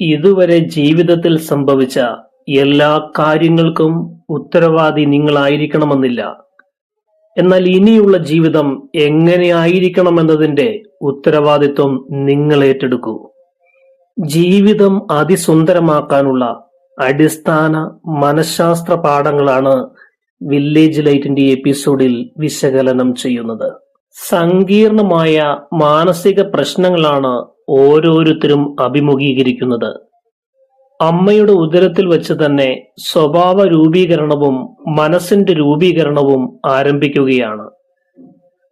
ഇതുവരെ ജീവിതത്തിൽ സംഭവിച്ച എല്ലാ കാര്യങ്ങൾക്കും ഉത്തരവാദി നിങ്ങളായിരിക്കണമെന്നില്ല. എന്നാൽ ഇനിയുള്ള ജീവിതം എങ്ങനെയായിരിക്കണമെന്നതിന്റെ ഉത്തരവാദിത്വം നിങ്ങൾ ഏറ്റെടുക്കൂ. ജീവിതം അതിസുന്ദരമാക്കാനുള്ള അടിസ്ഥാന മനഃശാസ്ത്ര പാഠങ്ങളാണ് വില്ലേജ് ലൈറ്റിന്റെ എപ്പിസോഡിൽ വിശകലനം ചെയ്യുന്നത്. സങ്കീർണമായ മാനസിക പ്രശ്നങ്ങളാണ് ഓരോരുത്തരും അഭിമുഖീകരിക്കുന്നത്. അമ്മയുടെ ഉദരത്തിൽ വെച്ച് തന്നെ സ്വഭാവ രൂപീകരണവും മനസ്സിന്റെ രൂപീകരണവും ആരംഭിക്കുകയാണ്.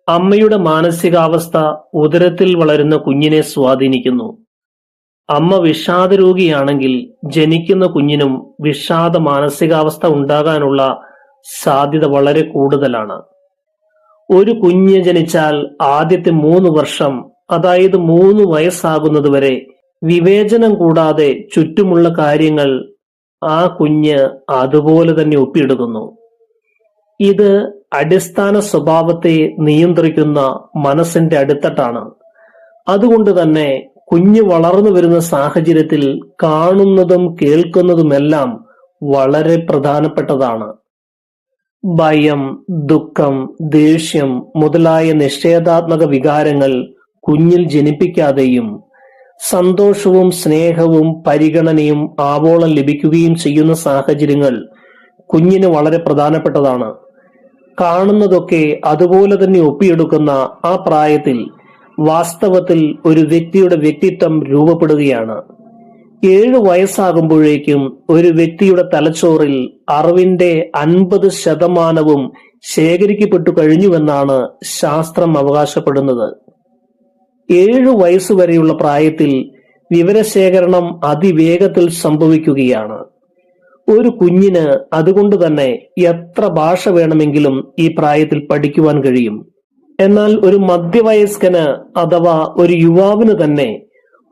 അമ്മയുടെ മാനസികാവസ്ഥ ഉദരത്തിൽ വളരുന്ന കുഞ്ഞിനെ സ്വാധീനിക്കുന്നു. അമ്മ വിഷാദ രോഗിയാണെങ്കിൽ ജനിക്കുന്ന കുഞ്ഞിനും വിഷാദ മാനസികാവസ്ഥ ഉണ്ടാകാനുള്ള സാധ്യത വളരെ കൂടുതലാണ്. ഒരു കുഞ്ഞ് ജനിച്ചാൽ ആദ്യത്തെ മൂന്ന് വർഷം അതായത് മൂന്ന് വയസ്സാകുന്നത് വരെ വിവേചനം കൂടാതെ ചുറ്റുമുള്ള കാര്യങ്ങൾ ആ കുഞ്ഞ് അതുപോലെ തന്നെ ഒപ്പിയെടുക്കുന്നു ഇത് അടിസ്ഥാന സ്വഭാവത്തെ നിയന്ത്രിക്കുന്ന മനസ്സിന്റെ അടുത്തട്ടാണ്. അതുകൊണ്ട് തന്നെ കുഞ്ഞ് വളർന്നു വരുന്ന സാഹചര്യത്തിൽ കാണുന്നതും കേൾക്കുന്നതുമെല്ലാം വളരെ പ്രധാനപ്പെട്ടതാണ്. ഭയം ദുഃഖം ദേഷ്യം മുതലായ നിഷേധാത്മക വികാരങ്ങൾ കുഞ്ഞിൽ ജനിപ്പിക്കാതെയും സന്തോഷവും സ്നേഹവും പരിഗണനയും ആവോളം ലഭിക്കുകയും ചെയ്യുന്ന സാഹചര്യങ്ങൾ കുഞ്ഞിന് വളരെ പ്രധാനപ്പെട്ടതാണ്. കാണുന്നതൊക്കെ അതുപോലെ തന്നെ ഒപ്പിയെടുക്കുന്ന ആ പ്രായത്തിൽ വാസ്തവത്തിൽ ഒരു വ്യക്തിയുടെ വ്യക്തിത്വം രൂപപ്പെടുകയാണ്. ഏഴ് വയസ്സാകുമ്പോഴേക്കും ഒരു വ്യക്തിയുടെ തലച്ചോറിൽ അറിവിന്റെ അൻപത് ശതമാനവും ശേഖരിക്കപ്പെട്ടു കഴിഞ്ഞുവെന്നാണ് ശാസ്ത്രം അവകാശപ്പെടുന്നത്. ഏഴു വയസ്സുവരെയുള്ള പ്രായത്തിൽ വിവരശേഖരണം അതിവേഗത്തിൽ സംഭവിക്കുകയാണ്. ഒരു കുഞ്ഞിന് അതുകൊണ്ട് തന്നെ എത്ര ഭാഷ വേണമെങ്കിലും ഈ പ്രായത്തിൽ പഠിക്കുവാൻ കഴിയും. എന്നാൽ ഒരു മധ്യവയസ്കന് അഥവാ ഒരു യുവാവിന് തന്നെ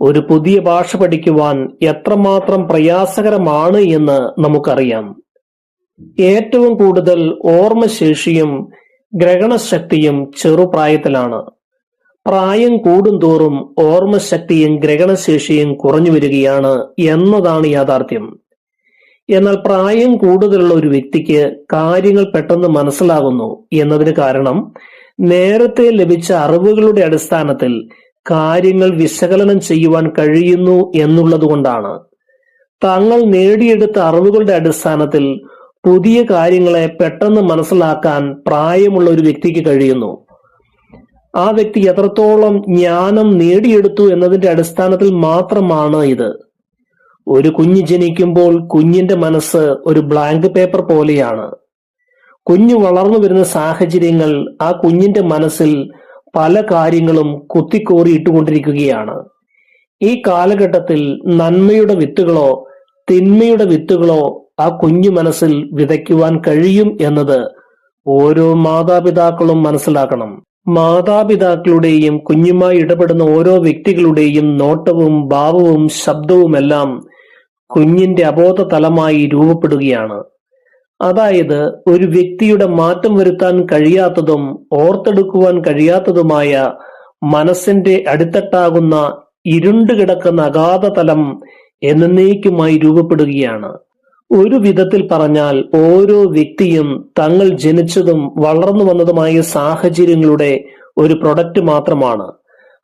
ഒരു പുതിയ ഭാഷ പഠിക്കുവാൻ എത്രമാത്രം പ്രയാസകരമാണ് എന്ന് നമുക്കറിയാം. ഏറ്റവും കൂടുതൽ ഓർമ്മശേഷിയും ഗ്രഹണശക്തിയും ചെറുപ്രായത്തിലാണ്. പ്രായം കൂടുന്തോറും ഓർമ്മശക്തിയും ഗ്രഹണശേഷിയും കുറഞ്ഞു വരികയാണ് എന്നതാണ് യാഥാർത്ഥ്യം. എന്നാൽ പ്രായം കൂടുതലുള്ള ഒരു വ്യക്തിക്ക് കാര്യങ്ങൾ പെട്ടെന്ന് മനസ്സിലാകുന്നു എന്നതിന് കാരണം നേരത്തെ ലഭിച്ച അറിവുകളുടെ അടിസ്ഥാനത്തിൽ കാര്യങ്ങൾ വിശകലനം ചെയ്യുവാൻ കഴിയുന്നു എന്നുള്ളതുകൊണ്ടാണ്. തങ്ങൾ നേടിയെടുത്ത അറിവുകളുടെ അടിസ്ഥാനത്തിൽ പുതിയ കാര്യങ്ങളെ പെട്ടെന്ന് മനസ്സിലാക്കാൻ പ്രായമുള്ള ഒരു വ്യക്തിക്ക് കഴിയുന്നു. ആ വ്യക്തി എത്രത്തോളം ജ്ഞാനം നേടിയെടുത്തു എന്നതിന്റെ അടിസ്ഥാനത്തിൽ മാത്രമാണ് ഇത്. ഒരു കുഞ്ഞ് ജനിക്കുമ്പോൾ കുഞ്ഞിന്റെ മനസ്സ് ഒരു ബ്ലാങ്ക് പേപ്പർ പോലെയാണ്. കുഞ്ഞു വളർന്നു വരുന്ന സാഹചര്യങ്ങൾ ആ കുഞ്ഞിന്റെ മനസ്സിൽ പല കാര്യങ്ങളും കുത്തിക്കോറി ഇട്ടുകൊണ്ടിരിക്കുകയാണ്. ഈ കാലഘട്ടത്തിൽ നന്മയുടെ വിത്തുകളോ തിന്മയുടെ വിത്തുകളോ ആ കുഞ്ഞു മനസ്സിൽ വിതയ്ക്കുവാൻ കഴിയും എന്നത് ഓരോ മാതാപിതാക്കളും മനസ്സിലാക്കണം. മാതാപിതാക്കളുടെയും കുഞ്ഞുമായി ഇടപെടുന്ന ഓരോ വ്യക്തികളുടെയും നോട്ടവും ഭാവവും ശബ്ദവുമെല്ലാം കുഞ്ഞിന്റെ അബോധ തലമായി രൂപപ്പെടുകയാണ്. അതായത് ഒരു വ്യക്തിയുടെ മാറ്റം വരുത്താൻ കഴിയാത്തതും ഓർത്തെടുക്കുവാൻ കഴിയാത്തതുമായ മനസ്സിന്റെ അടിത്തട്ടാകുന്ന ഇരുണ്ടുകിടക്കുന്ന അഗാധ തലം എന്നേക്കുമായി രൂപപ്പെടുകയാണ്. ഒരു വിധത്തിൽ പറഞ്ഞാൽ ഓരോ വ്യക്തിയും തങ്ങൾ ജനിച്ചതും വളർന്നു വന്നതുമായ സാഹചര്യങ്ങളുടെ ഒരു പ്രൊഡക്റ്റ് മാത്രമാണ്.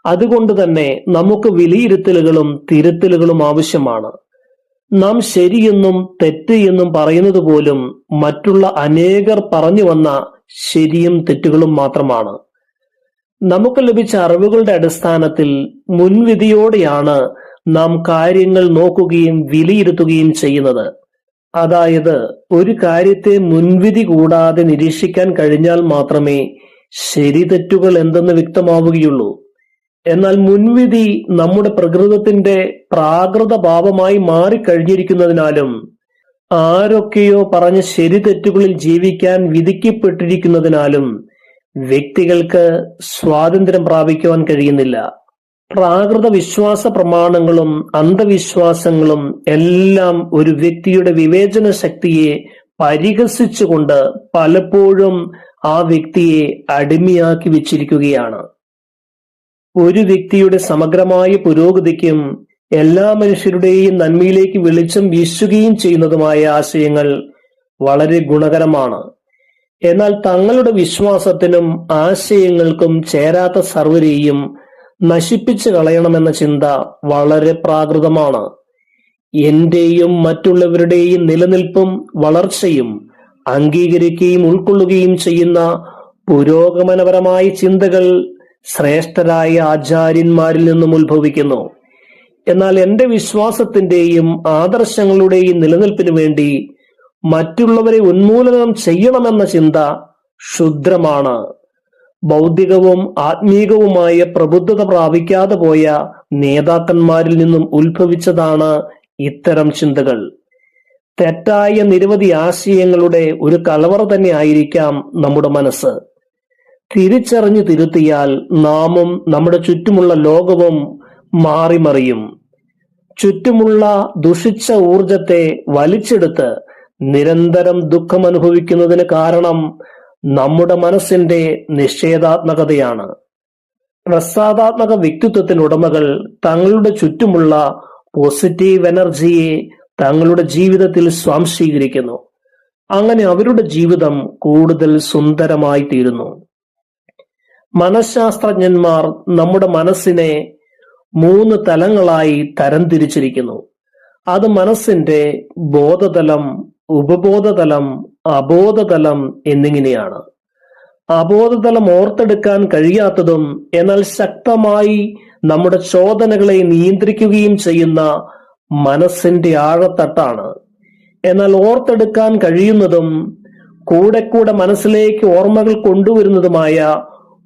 അതുകൊണ്ട് തന്നെ നമുക്ക് വിലയിരുത്തലുകളും തിരുത്തലുകളും ആവശ്യമാണ്. നാം ശരിയെന്നും തെറ്റ് എന്നും പറയുന്നത് പോലും മറ്റുള്ള അനേകർ പറഞ്ഞു വന്ന ശരിയും തെറ്റുകളും മാത്രമാണ്. നമുക്ക് ലഭിച്ച അറിവുകളുടെ അടിസ്ഥാനത്തിൽ മുൻവിധിയോടെയാണ് നാം കാര്യങ്ങൾ നോക്കുകയും വിലയിരുത്തുകയും ചെയ്യുന്നത്. അതായത് ഒരു കാര്യത്തെ മുൻവിധി കൂടാതെ നിരീക്ഷിക്കാൻ കഴിഞ്ഞാൽ മാത്രമേ ശരി തെറ്റുകൾ എന്തെന്ന് വ്യക്തമാവുകയുള്ളൂ. എന്നാൽ മുൻവിധി നമ്മുടെ പ്രകൃതത്തിന്റെ പ്രാകൃത ഭാവമായി മാറിക്കഴിഞ്ഞിരിക്കുന്നതിനാലും ആരൊക്കെയോ പറഞ്ഞ ശരി തെറ്റുകളിൽ ജീവിക്കാൻ വിധിക്കപ്പെട്ടിരിക്കുന്നതിനാലും വ്യക്തികൾക്ക് സ്വാതന്ത്ര്യം പ്രാപിക്കുവാൻ കഴിയുന്നില്ല. പ്രാകൃത വിശ്വാസ പ്രമാണങ്ങളും അന്ധവിശ്വാസങ്ങളും എല്ലാം ഒരു വ്യക്തിയുടെ വിവേചന ശക്തിയെ പരിഹസിച്ചുകൊണ്ട് പലപ്പോഴും ആ വ്യക്തിയെ അടിമയാക്കി വെച്ചിരിക്കുകയാണ്. ഒരു വ്യക്തിയുടെ സമഗ്രമായ പുരോഗതിക്കും എല്ലാ മനുഷ്യരുടെയും നന്മയിലേക്ക് വെളിച്ചം വീശുകയും ചെയ്യുന്നതുമായ ആശയങ്ങൾ വളരെ ഗുണകരമാണ്. എന്നാൽ തങ്ങളുടെ വിശ്വാസത്തിനും ആശയങ്ങൾക്കും ചേരാത്ത സർവരെയും നശിപ്പിച്ചു കളയണമെന്ന ചിന്ത വളരെ പ്രാകൃതമാണ്. എന്റെയും മറ്റുള്ളവരുടെയും നിലനിൽപ്പും വളർച്ചയും അംഗീകരിക്കുകയും ഉൾക്കൊള്ളുകയും ചെയ്യുന്ന പുരോഗമനപരമായ ചിന്തകൾ ശ്രേഷ്ഠരായ ആചാര്യന്മാരിൽ നിന്നും ഉത്ഭവിക്കുന്നു. എന്നാൽ എന്റെ വിശ്വാസത്തിന്റെയും ആദർശങ്ങളുടെയും നിലനിൽപ്പിന് വേണ്ടി മറ്റുള്ളവരെ ഉന്മൂലനം ചെയ്യണമെന്ന ചിന്ത ക്ഷുദ്രമാണ്. ബൗദ്ധികവും ആത്മീകവുമായ പ്രബുദ്ധത പ്രാപിക്കാതെ പോയ നേതാക്കന്മാരിൽ നിന്നും ഉത്ഭവിച്ചതാണ് ഇത്തരം ചിന്തകൾ. തെറ്റായ നിരവധി ആശയങ്ങളുടെ ഒരു കലവറ തന്നെ ആയിരിക്കാം നമ്മുടെ മനസ്സ്. തിരിച്ചറിഞ്ഞു തിരുത്തിയാൽ നാമും നമ്മുടെ ചുറ്റുമുള്ള ലോകവും മാറിമറിയും. ചുറ്റുമുള്ള ദുഷിച്ച ഊർജത്തെ വലിച്ചെടുത്ത് നിരന്തരം ദുഃഖം അനുഭവിക്കുന്നതിന് കാരണം നമ്മുടെ മനസ്സിന്റെ നിഷേധാത്മകതയാണ് പ്രസാദാത്മക വ്യക്തിത്വത്തിനുടമകൾ തങ്ങളുടെ ചുറ്റുമുള്ള പോസിറ്റീവ് എനർജിയെ തങ്ങളുടെ ജീവിതത്തിൽ സ്വാംശീകരിക്കുന്നു. അങ്ങനെ അവരുടെ ജീവിതം കൂടുതൽ സുന്ദരമായി തീരുന്നു. മനഃശാസ്ത്രജ്ഞന്മാർ നമ്മുടെ മനസ്സിനെ മൂന്ന് തലങ്ങളായി തരംതിരിച്ചിരിക്കുന്നു. അത് മനസ്സിന്റെ ബോധതലം ഉപബോധതലം അബോധതലം എന്നിങ്ങനെയാണ്. അബോധതലം ഓർത്തെടുക്കാൻ കഴിയാത്തതും എന്നാൽ ശക്തമായി നമ്മുടെ ചോദനകളെ നിയന്ത്രിക്കുകയും ചെയ്യുന്ന മനസ്സിന്റെ ആഴത്തട്ടാണ്. എന്നാൽ ഓർത്തെടുക്കാൻ കഴിയുന്നതും കൂടെ കൂടെ മനസ്സിലേക്ക് ഓർമ്മകൾ കൊണ്ടുവരുന്നതുമായ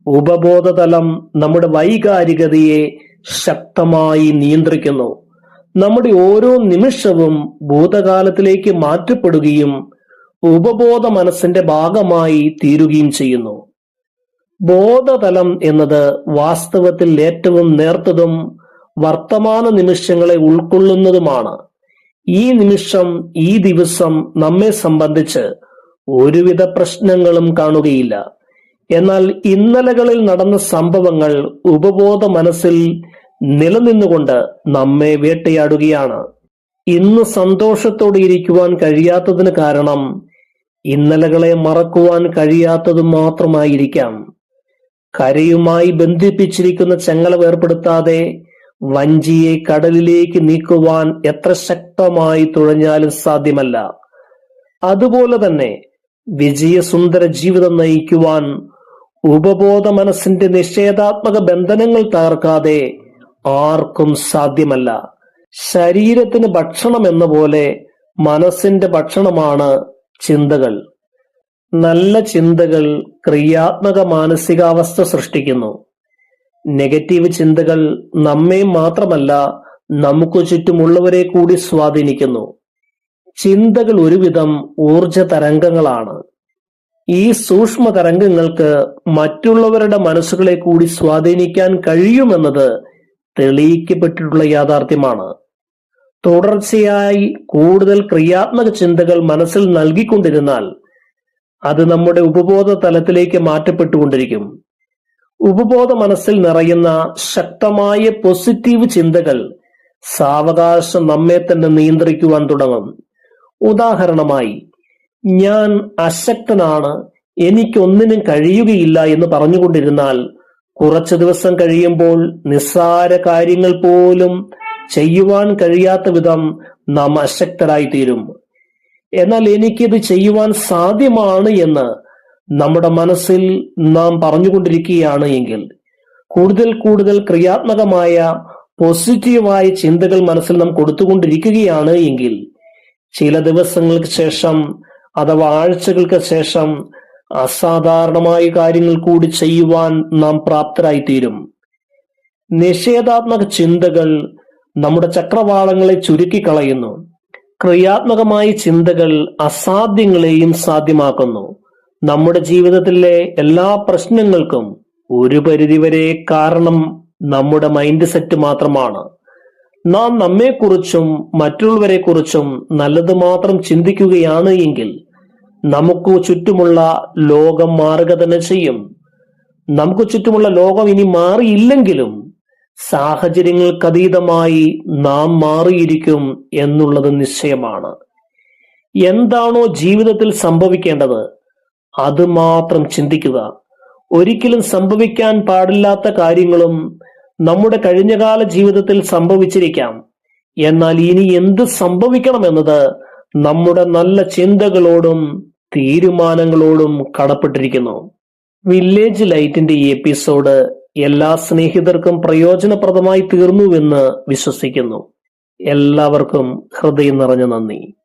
ഉപബോധതലം നമ്മുടെ വൈകാരികതയെ ശക്തമായി നിയന്ത്രിക്കുന്നു. നമ്മുടെ ഓരോ നിമിഷവും ഭൂതകാലത്തിലേക്ക് മാറ്റപ്പെടുകയും ഉപബോധ മനസ്സിന്റെ ഭാഗമായി തീരുകയും ചെയ്യുന്നു. ബോധതലം എന്നത് വാസ്തവത്തിൽ ഏറ്റവും നേർത്തതും വർത്തമാന നിമിഷങ്ങളെ ഉൾക്കൊള്ളുന്നതുമാണ്. ഈ നിമിഷം ഈ ദിവസം നമ്മെ സംബന്ധിച്ച് ഒരുവിധ പ്രശ്നങ്ങളും കാണുകയില്ല. എന്നാൽ ഇന്നലകളിൽ നടന്ന സംഭവങ്ങൾ ഉപബോധ മനസ്സിൽ നിലനിന്നുകൊണ്ട് നമ്മെ വേട്ടയാടുകയാണ്. ഇന്ന് സന്തോഷത്തോടെ ഇരിക്കുവാൻ കഴിയാത്തതിന് കാരണം ഇന്നലകളെ മറക്കുവാൻ കഴിയാത്തത് മാത്രമായിരിക്കാം. കരയുമായി ബന്ധിപ്പിച്ചിരിക്കുന്ന ചങ്ങല വേർപ്പെടുത്താതെ വഞ്ചിയെ കടലിലേക്ക് നീക്കുവാൻ എത്ര ശക്തമായി തുഴഞ്ഞാലും സാധ്യമല്ല. അതുപോലെ തന്നെ വിജയസുന്ദര ജീവിതം നയിക്കുവാൻ ഉപബോധ മനസ്സിന്റെ നിഷേധാത്മക ബന്ധനങ്ങൾ തകർക്കാതെ ആർക്കും സാധ്യമല്ല. ശരീരത്തിന് ഭക്ഷണം എന്ന പോലെ മനസ്സിന്റെ ഭക്ഷണമാണ് ചിന്തകൾ. നല്ല ചിന്തകൾ ക്രിയാത്മക മാനസികാവസ്ഥ സൃഷ്ടിക്കുന്നു. നെഗറ്റീവ് ചിന്തകൾ നമ്മെ മാത്രമല്ല നമുക്ക് ചുറ്റുമുള്ളവരെ കൂടി സ്വാധീനിക്കുന്നു. ചിന്തകൾ ഒരുവിധം ഊർജ തരംഗങ്ങളാണ്. ഈ സൂക്ഷ്മ തരംഗങ്ങൾക്ക് മറ്റുള്ളവരുടെ മനസ്സുകളെ കൂടി സ്വാധീനിക്കാൻ കഴിയുമെന്നത് തെളിയിക്കപ്പെട്ടിട്ടുള്ള യാഥാർത്ഥ്യമാണ്. തുടർച്ചയായി കൂടുതൽ ക്രിയാത്മക ചിന്തകൾ മനസ്സിൽ നൽകിക്കൊണ്ടിരുന്നാൽ അത് നമ്മുടെ ഉപബോധ തലത്തിലേക്ക് മാറ്റപ്പെട്ടുകൊണ്ടിരിക്കും. ഉപബോധ മനസ്സിൽ നിറയുന്ന ശക്തമായ പോസിറ്റീവ് ചിന്തകൾ സാവകാശം നമ്മെ തന്നെ നിയന്ത്രിക്കുവാൻ തുടങ്ങും. ഉദാഹരണമായി ഞാൻ അശക്തനാണ് എനിക്കൊന്നിനും കഴിയുകയില്ല എന്ന് പറഞ്ഞുകൊണ്ടിരുന്നാൽ കുറച്ചു ദിവസം കഴിയുമ്പോൾ നിസ്സാര കാര്യങ്ങൾ പോലും ചെയ്യുവാൻ കഴിയാത്ത വിധം നാം അശക്തരായി തീരും എന്നാൽ എനിക്കിത് ചെയ്യുവാൻ സാധ്യമാണ് എന്ന് നമ്മുടെ മനസ്സിൽ നാം പറഞ്ഞുകൊണ്ടിരിക്കുകയാണ് എങ്കിൽ കൂടുതൽ കൂടുതൽ ക്രിയാത്മകമായ പോസിറ്റീവായ ചിന്തകൾ മനസ്സിൽ നാം കൊടുത്തുകൊണ്ടിരിക്കുകയാണ് എങ്കിൽ ചില ദിവസങ്ങൾക്ക് ശേഷം അഥവാ ആഴ്ചകൾക്ക് ശേഷം അസാധാരണമായ കാര്യങ്ങൾ കൂടി ചെയ്യുവാൻ നാം പ്രാപ്തരായിത്തീരും. നിഷേധാത്മക ചിന്തകൾ നമ്മുടെ ചക്രവാളങ്ങളെ ചുരുക്കിക്കളയുന്നു ക്രിയാത്മകമായ ചിന്തകൾ അസാധ്യങ്ങളെയും സാധ്യമാക്കുന്നു. നമ്മുടെ ജീവിതത്തിലെ എല്ലാ പ്രശ്നങ്ങൾക്കും ഒരു പരിധിവരെ കാരണം നമ്മുടെ മൈൻഡ് സെറ്റ് മാത്രമാണ്. നാം നമ്മെക്കുറിച്ചും മറ്റുള്ളവരെക്കുറിച്ചും നല്ലത് മാത്രം ചിന്തിക്കുകയാണ് എങ്കിൽ നമുക്ക് ചുറ്റുമുള്ള ലോകം മാറുക തന്നെ ചെയ്യും. നമുക്ക് ചുറ്റുമുള്ള ലോകം ഇനി മാറിയില്ലെങ്കിലും സാഹചര്യങ്ങൾക്കതീതമായി നാം മാറിയിരിക്കും എന്നുള്ളത് നിശ്ചയമാണ്. എന്താണോ ജീവിതത്തിൽ സംഭവിക്കേണ്ടത് അത് മാത്രം ചിന്തിക്കുക. ഒരിക്കലും സംഭവിക്കാൻ പാടില്ലാത്ത കാര്യങ്ങളും നമ്മുടെ കഴിഞ്ഞകാല ജീവിതത്തിൽ സംഭവിച്ചിരിക്കാം. എന്നാൽ ഇനി എന്ത് സംഭവിക്കണമെന്നത് നമ്മുടെ നല്ല ചിന്തകളോടും തീരുമാനങ്ങളോടും കടപ്പെട്ടിരിക്കുന്നു. വില്ലേജ് ലൈറ്റിന്റെ ഈ എപ്പിസോഡ് എല്ലാ സ്നേഹിതർക്കും പ്രയോജനപ്രദമായി തീർന്നുവെന്ന് വിശ്വസിക്കുന്നു. എല്ലാവർക്കും ഹൃദയം നിറഞ്ഞ നന്ദി.